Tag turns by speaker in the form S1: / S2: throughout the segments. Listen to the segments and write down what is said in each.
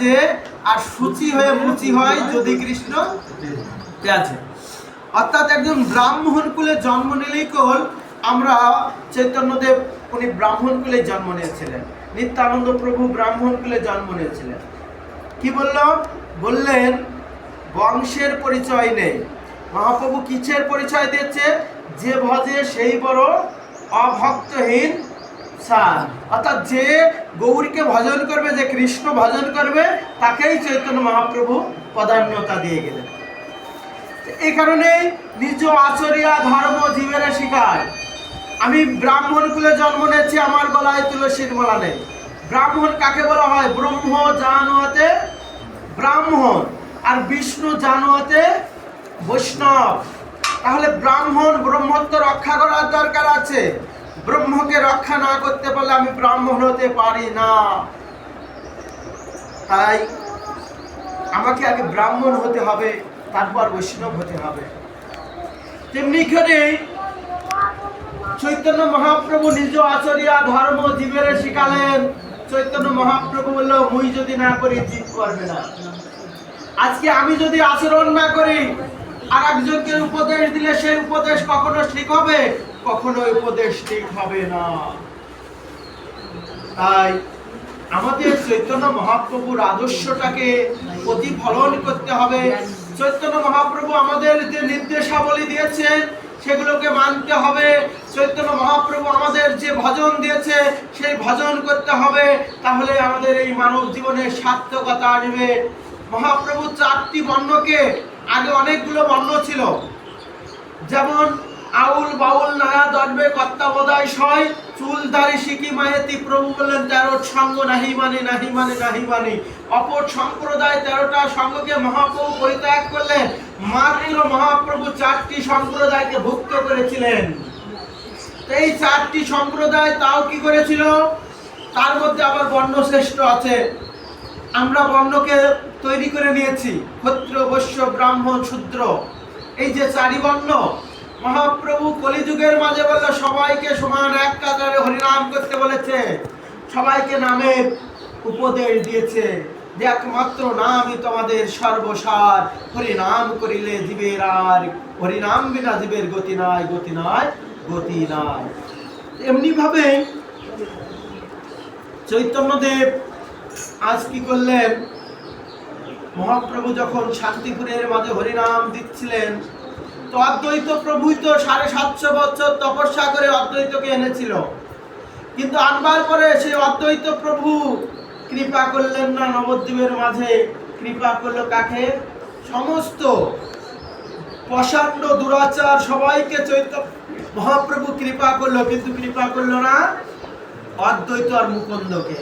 S1: যে আর সূচি হয়ে মুচি হয় যদি কৃষ্ণ আছে অর্থাৎ একজন ব্রাহ্মণ কুলে জন্ম নিলেই কল আমরা চৈতন্যদেব, উনি ব্রাহ্মণ কুলে জন্ম নিয়েছিলেন। নিত্যানন্দ প্রভু ব্রাহ্মণ কুলে জন্ম নিয়েছিলেন। কি বলল? বললেন, বংশের পরিচয় নেই। মহাপ্রভু কিসের পরিচয় দিয়েছে? যে ভজে সেই বড় অভক্তহীন সার অর্থাৎ যে গৌরীকে ভজন করবে, যে কৃষ্ণ ভজন করবে, তাকেই চৈতন্য মহাপ্রভু প্রাধান্যতা দিয়ে গেলেন। এই কারণে নিজ আচরিয়া ধর্ম জীবের শিকার আমি ব্রাহ্মণ কুলে জন্ম নিয়েছি, আমার গলায় তুলসীর মালা নেই। ব্রাহ্মণ কাকে বলা হয়? ব্রহ্ম জানুয়াতে ব্রাহ্মণ, আর বিষ্ণু জানুয়াতে বৈষ্ণব। তাহলে ব্রাহ্মণ ব্রহ্মত্ব রক্ষা করার দরকার আছে। ব্রহ্মকে রক্ষা না করতে পারলে আমি ব্রাহ্মণ হতে পারি না। তাই আমাকে আগে ব্রাহ্মণ হতে হবে, তারপর বৈষ্ণব হতে হবে। তেমনি করে চৈতন্য মহাপ্রভু নিজ আচরিয়া ধর্ম জীবের শিখালেন। চৈতন্য মহাপ্রভু বলল, মুই যদি না করি, জীব করবে না। আজকে আমি যদি আচরণ না করি আর একজনকে উপদেশ দিলে সেই উপদেশ কখনো ঠিক হবে? কখনো উপদেশ ঠিক হবে না। তাই আমাদের চৈতন্য মহাপ্রভুর আদর্শটাকে প্রতিফলন করতে হবে। চৈতন্য মহাপ্রভু আমাদের যে নির্দেশাবলী দিয়েছেন, সেগুলোকে মানতে হবে। চৈতন্য মহাপ্রভু আমাদের যে ভজন দিয়েছে, সেই ভজন করতে হবে। তাহলে আমাদের এই মানব জীবনে সার্থকতা আসবে। মহাপ্রভু চারটি বর্ণকে আগে অনেকগুলো বর্ণ ছিল। যেমন আউল বাউল নায়া দর্বে কর্তাবদায় সয়। চুল দাড়ি শিকি মায়েতি প্রভু বললেন তেরো সঙ্গ নাহি মানে নাহি মানে নাহি মানে। অপর সম্প্রদায় তেরোটা সঙ্গকে মহাপ্রভু পরিত্যাগ করলেন। মাত্র মহাপ্রভু চারটি সম্প্রদায়কে ভুক্ত করেছিলেন। এই চারটি সম্প্রদায় তাও কি করেছিল? তার মধ্যে আবার বর্ণ শ্রেষ্ঠ আছে। আমরা বর্ণকে তৈরি করে নিয়েছি। ক্ষত্র, বৈশ্য, ব্রাহ্মণ, শূদ্র। এই যে চারি বর্ণ মহাপ্রভু কলিযুগের মাঝে বলল সবাইকে সমান এক কাতারে হরিনাম করতে বলেছে। সবাইকে নামের উপদেশ দিয়েছে যে একমাত্র নামই তোমাদের সর্বসার। হরিনাম করিলে জীবের আর হরিনাম বিনা জীবের গতি নাই গতি নাই গতি নাই। এমনি ভাবে চৈতন্যদেব আজ কি করলেন? মহাপ্রভু যখন শান্তিপুরের মাঝে হরিনাম দিচ্ছিলেন তো অদ্বৈত প্রভুই তো সাড়ে সাতশো বছর তপস্যা করে অদ্বৈতকে এনেছিল। কিন্তু আনবার পরে সেই অদ্বৈত প্রভু কৃপা করলেন না, নবদ্বীপের মাঝে কৃপা করল কাকে? সমস্ত প্রসান্ন দুরাচার সবাইকে চৈত মহাপ্রভু কৃপা করল, কিন্তু কৃপা করল না অদ্বৈত আর মুকুন্দকে।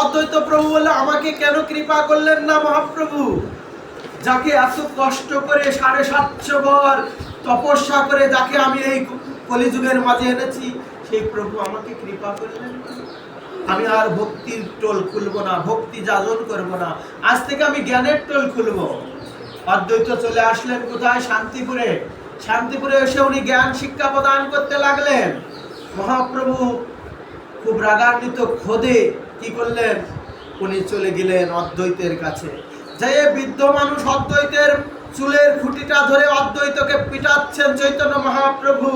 S1: অদ্বৈত প্রভু বলল, আমাকে কেন কৃপা করলেন না মহাপ্রভু? যাকে এত কষ্ট করে সাড়ে সাতশো বর তপস্যা করে যাকে আমি এই কলিযুগের মাঝে এনেছি, সেই প্রভু আমাকে কৃপা করলেন। আমি আর ভক্তির টোল খুলবো না, ভক্তি যাজন করব না। আজ থেকে আমি জ্ঞানের টোল খুলবো। অদ্বৈত চলে আসলেন কোথায়? শান্তিপুরে। শান্তিপুরে এসে উনি জ্ঞান শিক্ষা প্রদান করতে লাগলেন। মহাপ্রভু খুব রাগান্বিত, খোদে কি করলেন? উনি চলে গেলেন অদ্বৈতের কাছে। যে বৃদ্ধ মানুষ অদ্বৈতের চুলের খুঁটিটা ধরে অদ্বৈতকে পিটাচ্ছেন চৈতন্য মহাপ্রভু।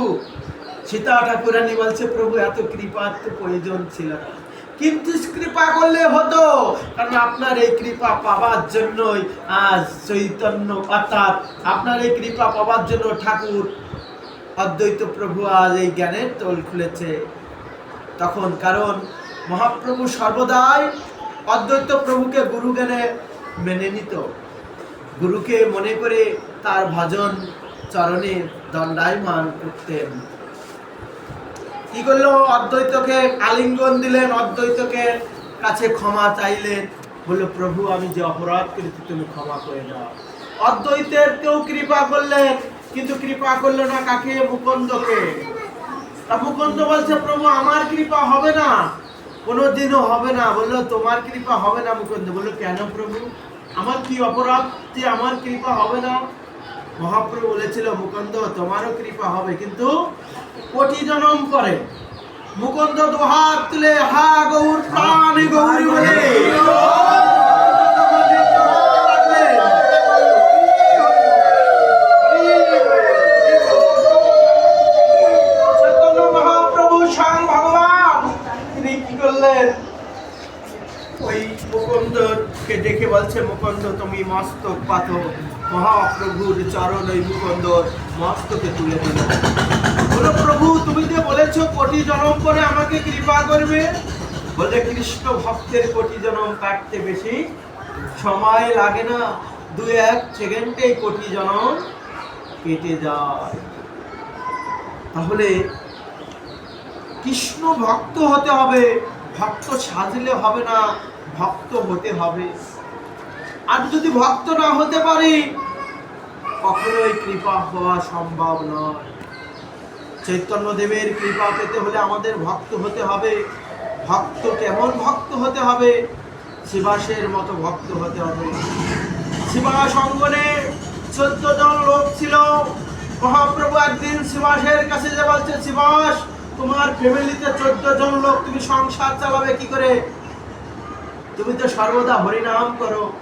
S1: সীতা ঠাকুরানী বলছে, প্রভু, এত কৃপার তো প্রয়োজন ছিল না। কিন্তু কৃপা করলে হতো, কারণ আপনার এই কৃপা পাবার জন্যই আজ চৈতন্য অর্থাৎ আপনার এই কৃপা পাবার জন্য ঠাকুর, অদ্বৈত প্রভু আজ এই জ্ঞানের তোল খুলেছে। তখন কারণ মহাপ্রভু সর্বদাই অদ্বৈত প্রভুকে গুরু জ্ঞানে মেনে নিত। গুরুকে মনে করে তার ভজন চরণে দণ্ডায়মান করতেন। কি করল? অদ্বৈতকে আলিঙ্গন দিলেন, অদ্বৈতকে কাছে ক্ষমা চাইলেন। বলল, প্রভু, আমি যে অপরাধ করেছি, তুমি ক্ষমা করে দাও। অদ্বৈতের কেউ কৃপা করলেন কিন্তু কৃপা করল না কাকে? মুকুন্দকে। মুকুন্দ বলছে, প্রভু, আমার কৃপা হবে না। কোনোদিনও হবে না। বলল, তোমার কৃপা হবে না মুকুন্দ। বলল, কেন প্রভু? আমার কি অপরাধ যে আমার কৃপা হবে না? মহাপ্রভু বলেছিল, মুকুন্দ, তোমারও কৃপা হবে, কিন্তু কোটি জনম পরে। মুকুন্দ দুহাত তুলে, হা, গৌর, প্রাণ, গৌরী বলে। মুকুন্দরকে দেখে বলছে, মুকুন্দ, তুমি মস্তক পাতো মহাপ্রভুর চরণ ওই মুকুন্দর। মস্তকে তুলে দিল। বলো, প্রভু, তুমি যে বলেছ কোটি জনম করে আমাকে কৃপা করবে, বলে কৃষ্ণ ভক্তের কোটি জনম কাটতে বেশি সময় লাগে না। দু এক সেকেন্ডে কোটি জনম কেটে যায়। তাহলে কৃষ্ণ ভক্ত হতে হবে। ভক্ত সাজলে হবে না। ভক্ত হতে হবে। আর যদি ভক্ত না হতে পারি, কখনোই কৃপা হওয়া সম্ভব নয়। চৈতন্য দেবের কৃপা পেতে হলে আমাদের ভক্ত হতে হবে। ভক্ত কেমন ভক্ত হতে হবে? শিবাসের মতো ভক্ত হতে হবে। শিবাস অঙ্গনে চোদ্দ জন লোক ছিল। মহাপ্রভু একদিন শিবাসের কাছে যে বলছে, শিবাস, তোমার ফ্যামিলিতে চোদ্দ জন লোক, তুমি সংসার চালাবে কি করে? তুমি তো সর্বদা হরিনাম করো।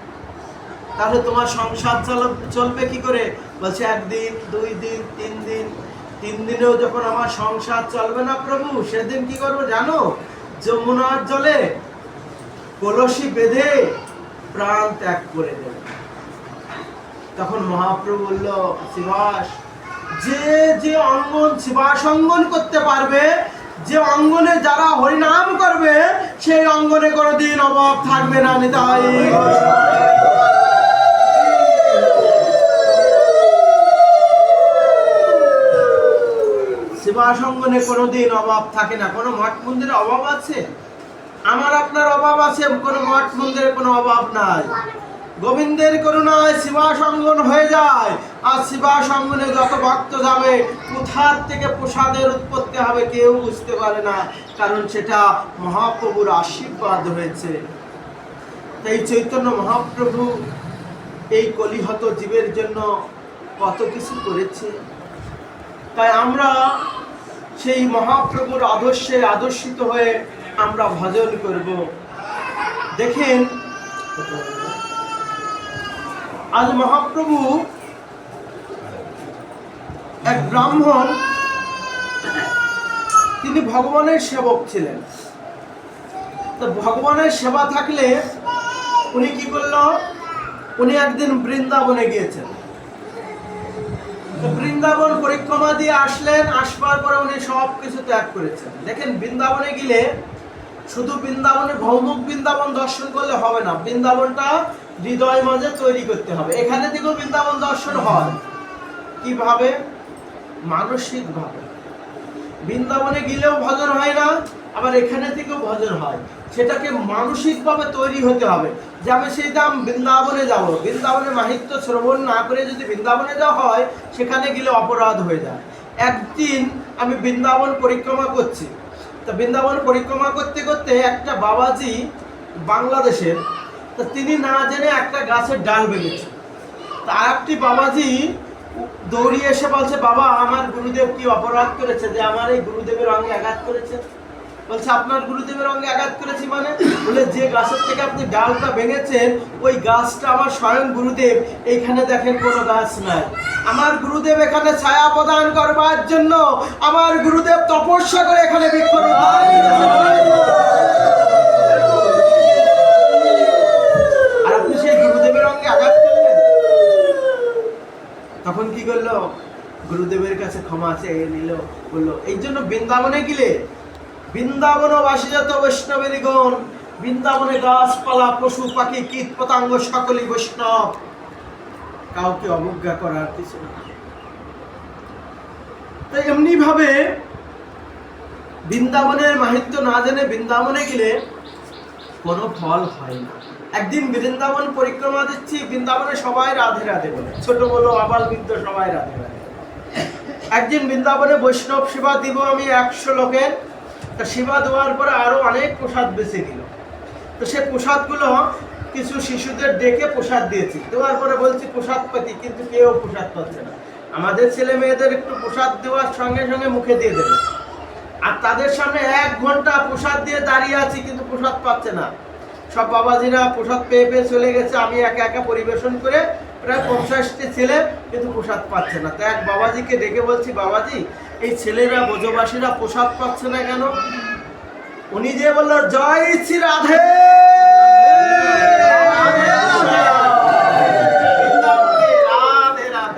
S1: তাহলে তোমার সংসার চাল- চলবে কি করে? বলছে, একদিন, দুই দিন, তিন দিন। তিন দিনেও যখন আমার সংসার চলবে না প্রভু, সেদিন কি করব জানো? যমুনার জলে কলসি বেঁধে প্রাণ ত্যাগ করে দেবে। তখন মহাপ্রভু বলল, শিবাস, যে যে অঙ্গন শিবাস অঙ্গন করতে পারবে, যে অঙ্গনে যারা হরিনাম করবে সেই অঙ্গনে কোনোদিন অভাব থাকবে না নিতাই। সেবা অঙ্গনে কোনোদিন অভাব থাকে না। কোনো মঠ মন্দিরে অভাব আছে? আমার আপনার অভাব আছে, কোনো মঠ মন্দিরে কোনো অভাব নাই। গোবিন্দের করুণায় শিবাস অঙ্গন হয়ে যায়। আর শিবাস অঙ্গনে যত ভক্ত যাবে, কোথার থেকে প্রসাদের উৎপত্তি হবে কেউ বুঝতে পারে না। কারণ সেটা মহাপ্রভুর আশীর্বাদ হয়েছে তাই চৈতন্য মহাপ্রভু এই কলিহত জীবের জন্য কত কিছু করেছে। তাই আমরা সেই মহাপ্রভুর আদর্শে আদর্শিত হয়ে আমরা ভজন করব। দেখেন আজ মহাপ্রভু এক ব্রাহ্মণ, তিনি ভগবানের সেবক ছিলেন। তো ভগবানের সেবা থাকলে উনি কি করল? উনি একদিন বৃন্দাবনে গিয়েছেন। বৃন্দাবন পরিক্রমা দিয়ে আসলেন, আসবার পরে উনি সব কিছু ত্যাগ করেছেন। দেখেন, বৃন্দাবনে গেলে শুধু বৃন্দাবনে ভৌমিক বৃন্দাবন দর্শন করলে হবে না। বৃন্দাবনটা হৃদয় মাঝে তৈরি করতে হবে। এখানে থেকেও বৃন্দাবন দর্শন হয় কীভাবে? মানসিক ভাবে বৃন্দাবনে গেলেও ভজন হয় না, আবার এখানে থেকেও ভজন হয়। সেটাকে মানসিকভাবে তৈরি হতে হবে। যে আমি সেই দাম বৃন্দাবনে যাব। বৃন্দাবনে মাহিত্য শ্রবণ না করে যদি বৃন্দাবনে যাওয়া হয়, সেখানে গেলে অপরাধ হয়ে যায়। একদিন আমি বৃন্দাবন পরিক্রমা করছি। তা বৃন্দাবন পরিক্রমা করতে করতে একটা বাবাজি বাংলাদেশের তা তিনি না জেনে একটা গাছের ডাল বেঁধেছে। তা একটি বাবাজি দৌড়িয়ে এসে বলছে, বাবা, আমার গুরুদেব কি অপরাধ করেছে যে আমার এই গুরুদেবের অঙ্গে আঘাত করেছে? বলছে, আপনার গুরুদেবের অঙ্গে আঘাত করেছি মানে? বলে, যে গাছের থেকে আপনি ডালটা ভেঙেছেন, ওই গাছটা আমার স্বয়ং গুরুদেব। এইখানে দেখেন কোনো গাছ নাই। আমার গুরুদেব এখানে ছায়া প্রদান করবার জন্য আমার গুরুদেব তপস্যা করে এখানে আর আপনি সেই গুরুদেবের আঘাত করলেন? তখন কি করল? গুরুদেবের কাছে ক্ষমা চেয়ে নিল, বলল, এই জন্য বৃন্দাবনে গেলে বৃন্দাবন বাসী যত বৈষ্ণবের গণ বৃন্দাবনে গাছপালা, পশু, পাখি, কীট, পতঙ্গ, সকলই বৈষ্ণব। কাউকে অবজ্ঞা করার কিছু না। তাই এমনি ভাবে বৃন্দাবনের মাহিত্য না জেনে বৃন্দাবনে গেলে কোনো ফল হয় না। একদিন বৃন্দাবন পরিক্রমা দিচ্ছি, বৃন্দাবনে সবাই রাধে রাধে বলে। ছোট বলো, আবাল বৃদ্ধ সবাই রাধে রাধে একদিন বৃন্দাবনে বৈষ্ণব সেবা দিব আমি একশো লোকের তা সেবা দেওয়ার পরে আরও অনেক প্রসাদ বেছে গেল তো সে প্রসাদগুলো কিছু শিশুদের ডেকে প্রসাদ দিয়েছি। দেওয়ার পরে বলছি, প্রসাদ পাতি, কিন্তু কেউ প্রসাদ পাচ্ছে না। আমাদের ছেলে মেয়েদের একটু প্রসাদ দেওয়ার সঙ্গে সঙ্গে মুখে দিয়ে দেবে। আর তাদের সামনে এক ঘণ্টা প্রসাদ দিয়ে দাঁড়িয়ে আছি, কিন্তু প্রসাদ পাচ্ছে না। সব বাবাজিরা প্রসাদ পেয়ে পেয়ে চলে গেছে। আমি একা একা পরিবেশন করে প্রায় পঞ্চাশটি ছেলে কিন্তু প্রসাদ পাচ্ছে না। তো এক বাবাজিকে ডেকে বলছি, বাবাজি এই ছেলেরা বোঝবাসীরা প্রসাদ পাচ্ছে না কেন? উনি যে বলল, জয় শ্রী রাধে!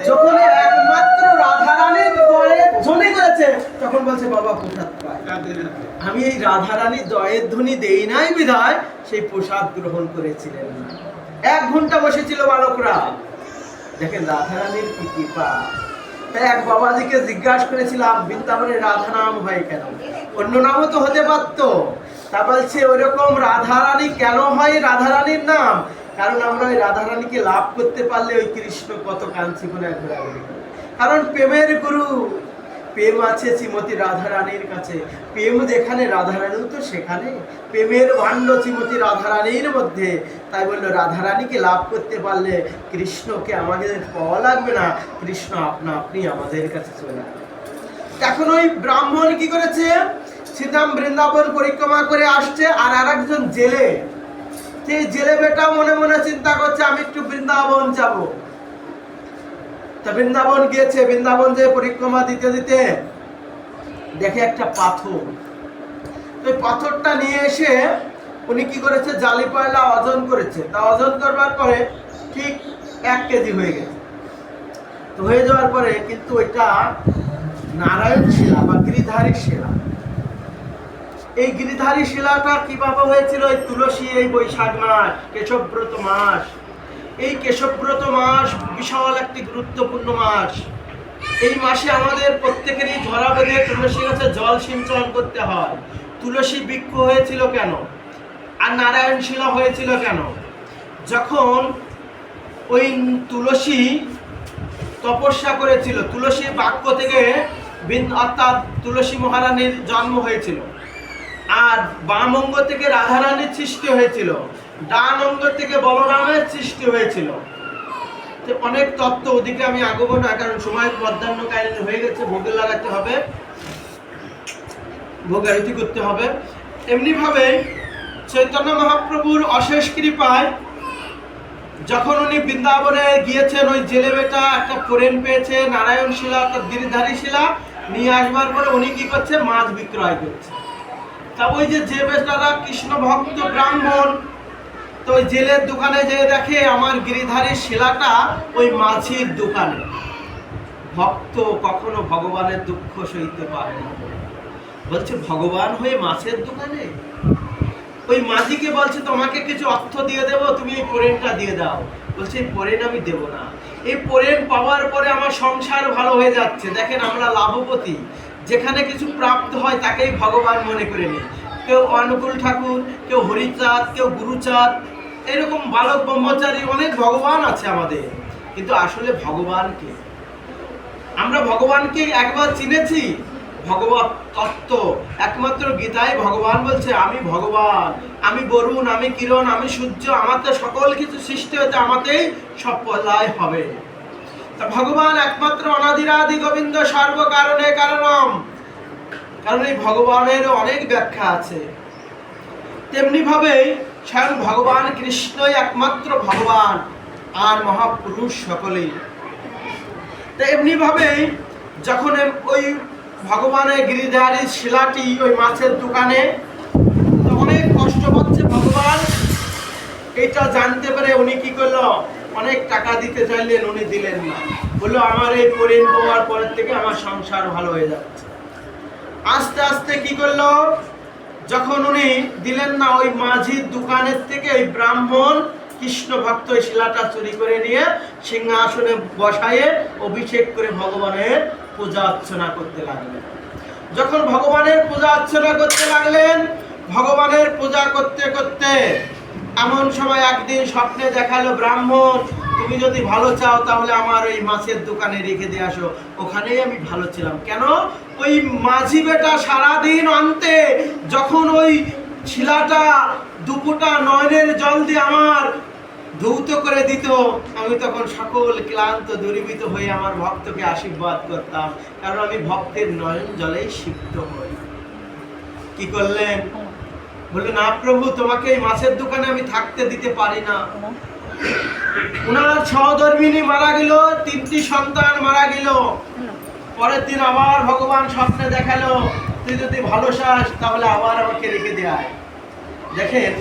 S1: যখন একমাত্র রাধারানীর দয়ে ধ্বনি করেছে, তখন বলছে, বাবা, প্রসাদ পায়। আমি এই রাধা রাধারানীর জয়ের ধ্বনি দেই নাই বিধায়, সেই প্রসাদ গ্রহণ করেছিলেন এক ঘণ্টা বসেছিল বালকরা। দেখেন, রাধারানীর কি কৃপা। তাই এক বাবাজিকে জিজ্ঞাসা করেছিলাম বৃন্দাবনে রাধা নাম হয় কেন? অন্য নামও তো হতে পারত। তা বলছে, ওইরকম রাধারানী কেন হয় রাধারানীর নাম? কারণ আমরা ওই রাধারানীকে লাভ করতে পারলে ওই কৃষ্ণ কত কাঞ্চি ঘোরাঘুরি করে। কারণ প্রেমের গুরু প্রেম আছে শ্রীমতী রাধারানীর কাছে। প্রেম যেখানে রাধারানীও তো সেখানে। প্রেমের ভাণ্ড শ্রীমতী রাধারানীর মধ্যে। তাই বলল রাধারানীকে লাভ করতে পারলে কৃষ্ণকে আমাদের পাওয়া লাগবে না। কৃষ্ণ আপনা আপনি আমাদের কাছে চলে আসবে। এখন ওই ব্রাহ্মণ কি করেছে? সীতাম বৃন্দাবন পরিক্রমা করে আসছে আর আরেকজন জেলে। সেই জেলে বেটা মনে মনে চিন্তা করছে, আমি একটু বৃন্দাবন যাব। বৃন্দাবন গিয়েছে, বৃন্দাবন যে পরিক্রমা দিতে দিতে দেখে একটা পাথর। তো পাথরটা নিয়ে এসে উনি কি করেছে? জালি পয়লা ওজন করেছে। তা ওজন করবার পরে ঠিক এক কেজি হয়ে গেছে। তো হয়ে যাওয়ার পরে কিন্তু ওইটা নারায়ণ শিলা বা গিরিধারী শিলা। এই গিরিধারী শিলাটা কীভাবে হয়েছিল? এই তুলসী, এই বৈশাখ মাস, কেশবব্রত মাস। এই কেশবব্রত মাস বিশাল একটি গুরুত্বপূর্ণ মাস। এই মাসে আমাদের প্রত্যেকেরই ধরা বেঁধে তুলসী গাছে জল সিঞ্চন করতে হয়। তুলসী বৃক্ষ হয়েছিল কেন? আর নারায়ণ শিলা হয়েছিল কেন? যখন ওই তুলসী তপস্যা করেছিল, তুলসী বাক্য থেকে অর্থাৎ তুলসী মহারানীর জন্ম হয়েছিল। আর বাম অঙ্গ থেকে রাধারানীর সৃষ্টি হয়েছিল। ডান অঙ্গ থেকে বলরামের সৃষ্টি হয়েছিল। অনেক তত্ত্ব ওদিকে আমি আগবো না, কারণ সময় মধ্যাহ্ন কালীন হয়ে গেছে, ভোগে লাগাতে হবে। ভোগ আরতি করতে হবে। এমনি ভাবে চৈতন্য মহাপ্রভুর অশেষ কৃপায় যখন উনি বৃন্দাবনে গিয়েছেন, ওই জেলে বেটা একটা ফোরেন পেয়েছে নারায়ণ শিলা অর্থাৎ গিরিধারী শিলা নিয়ে আসবার পরে উনি কি করছে? মাছ বিক্রয় করছে। তা ওই যে যে বেটারা কৃষ্ণ ভক্ত ব্রাহ্মণ তো ওই জেলের দোকানে যেয়ে দেখে আমার গিরিধারী শিলাটা ওই মাছির দোকানে। ভক্ত কখনো ভগবানের দুঃখ সইতে পারে না। বলছে, ভগবান হয়ে মাছের দোকানে? ওই মাঝিকে বলছে, তোমাকে কিছু অর্থ দিয়ে দেবো, তুমি এই পোরেনটা দিয়ে দাও। বলছে, এই পোরেন আমি দেবো না। এই পোরেন পাওয়ার পরে আমার সংসার ভালো হয়ে যাচ্ছে। দেখেন আমরা লাভপতি যেখানে কিছু প্রাপ্ত হয়, তাকেই ভগবান মনে করে নিই কেউ অনুকূল ঠাকুর, কেউ হরিচাঁদ, কেউ গুরুচাঁদ, এরকম বালক, ব্রহ্মচারী, অনেক ভগবান আছে আমাদের। কিন্তু আসলে ভগবান কে? আমরা ভগবানকে একবার চিনেছি? ভগবত তত্ত্ব, একমাত্র গীতায় ভগবান বলছে, আমি ভগবান, আমি বরুণ, আমি কিরণ, আমি সূর্য, আমাতে সকল কিছু সৃষ্টি হতে আমাতেই সব প্রলয় হবে। তা ভগবান একমাত্র অনাদিরাদি গোবিন্দ সর্ব কারণে কারণম। কারণ এই ভগবানের অনেক ব্যাখ্যা আছে। তেমনি ভাবে স্বয়ং ভগবান কৃষ্ণই একমাত্র ভগবান আর মহাপুরুষ সকলেই। তো এমনি ভাবেই যখন ওই ভগবানের গিরিধারী শিলাটি ওই মাছের দোকানে অনেক কষ্ট পাচ্ছে ভগবান। এটা জানতে পারে উনি কি করল, অনেক টাকা দিতে চাইলেন, উনি দিলেন না। বলল, আমার এই পরিণ পাওয়ার পরের থেকে আমার সংসার ভালো হয়ে যাচ্ছে। আস্তে আস্তে কি করল? যখন উনি দিলেন না ওই মাঝির দোকানের থেকে ওই ব্রাহ্মণ কৃষ্ণ ভক্ত ওই শিলাটা চুরি করে নিয়ে সিংহাসনে বসায়ে অভিষেক করে ভগবানের পূজা অর্চনা করতে লাগলেন। যখন ভগবানের পূজা অর্চনা করতে লাগলেন, ভগবানের পূজা করতে করতে এমন সময় একদিন স্বপ্নে দেখাল ব্রাহ্মণ তুমি যদি ভালো চাও, তাহলে আমার ওই মাছের দোকানে রেখে দিয়ে আসো। ওখানেই আমি ভালো ছিলাম। কেন? ওই মাঝি বেটা সারাদিন আনতে, যখন ওই শিলাটা দুপুটা নয়নের জল দিয়ে আমার ধৌত করে দিত, আমি তখন সকল ক্লান্ত দূরীভূত হয়ে আমার ভক্তকে আশীর্বাদ করতাম। কারণ আমি ভক্তের নয়ন জলেই সিক্ত হই। কি করলেন? বললেন, না প্রভু, তোমাকে এই মাছের দোকানে আমি থাকতে দিতে পারি না। উনার সহধর্মিনী মারা গেল, তিনটি সন্তান মারা গেল। পরের দিন আবার ভগবান স্বপ্নে দেখাল, তুই যদি ভালো তাহলে আবার আমাকে রেখে দেয় দেখেন,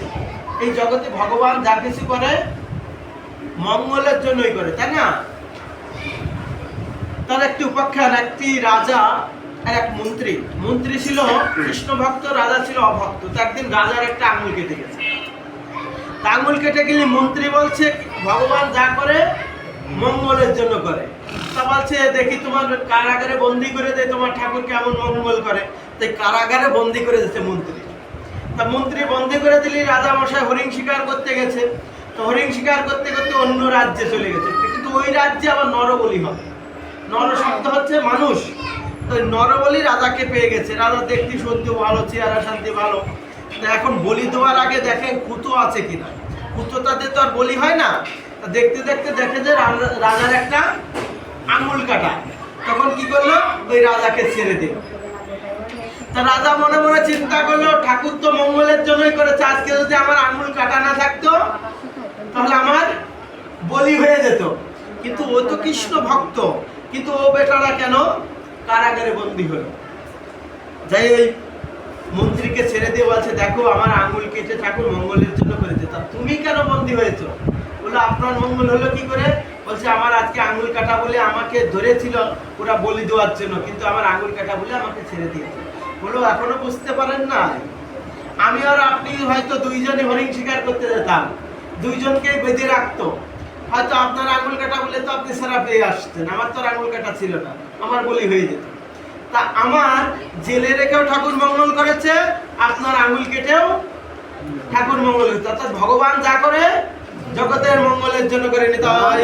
S1: এই জগতে ভগবান যা কিছু করে, মঙ্গলের জন্যই করে, তাই না? তার একটি উপাখ্যান, একটি রাজা আর এক মন্ত্রী। মন্ত্রী ছিল কৃষ্ণ ভক্ত রাজা ছিল অভক্ত। তো একদিন রাজার একটা আঙুল কেটে গেছে। আঙুল কেটে গেলে মন্ত্রী বলছে, ভগবান যা করে, মঙ্গলের জন্য করে। তা বলছে, দেখি তোমার কারাগারে বন্দি করে দেয়, তোমার ঠাকুর কেমন মঙ্গল করে। তাই কারাগারে বন্দি করে দিচ্ছে মন্ত্রী। তা মন্ত্রী বন্দি করে দিলি রাজা মশাই হরিণ শিকার করতে গেছে। তো হরিণ শিকার করতে করতে অন্য রাজ্যে চলে গেছে। কিন্তু ওই রাজ্যে আবার নরবলি হবে নর শব্দ হচ্ছে মানুষ। তো নরবলি রাজাকে পেয়ে গেছে। রাজা দেখতে সত্যি ভালো, চেহারা শান্তি ভালো। তা এখন বলি দেওয়ার আগে দেখেন কুতো আছে কি কিনা। কুতোটাতে তো আর বলি হয় না। দেখতে দেখতে দেখে যে রাজা- রাজার একটা আঙুল কাটা। তখন কি করল? ওই রাজাকে ছেড়ে দিল। তা রাজা মনে মনে চিন্তা করল, ঠাকুর তো মঙ্গলের জন্যই করেছে। আজকে যদি আমার আঙুল কাটা না থাকতো, তাহলে আমার বলি হয়ে যেত। কিন্তু ও তো কৃষ্ণ ভক্ত। কিন্তু ও বেটারা কেন? কারাগারে বন্দী হলো। যাই ওই মন্ত্রীকে ছেড়ে দিয়ে বলছে, দেখো, আমার আঙুল কেটে ঠাকুর মঙ্গলের জন্য করেছে। তা তুমি কেন বন্দী হয়েছো? বলে, আপনার মঙ্গল হলো কি করে? বলছে, আমার আজকে আঙুল কাটা বলে আমাকে ধরেছিল, ওরা বলি দেওয়ার জন্য, কিন্তু আমার আঙুল কাটা বলে আমাকে ছেড়ে দিয়েছে। বলো, এখনও বুঝতে পারেন না আমি আর আপনি হয়তো দুইজনে হরিণ শিকার করতে যেতাম। দুইজনকেই বেঁধে রাখতো। হয়তো আপনার আঙুল কাটা বলে তো আপনি সারা পেয়ে আসতেন। আমার তো আঙুল কাটা ছিল না। আমার বলি হয়ে যেত। তা আমার জেলে রেখেও ঠাকুর মঙ্গল করেছে আপনার আঙুল কেটেও ঠাকুর মঙ্গল হয়েছে। অর্থাৎ ভগবান যা করে জগতের মঙ্গলের জন্য করে নিতে হয়।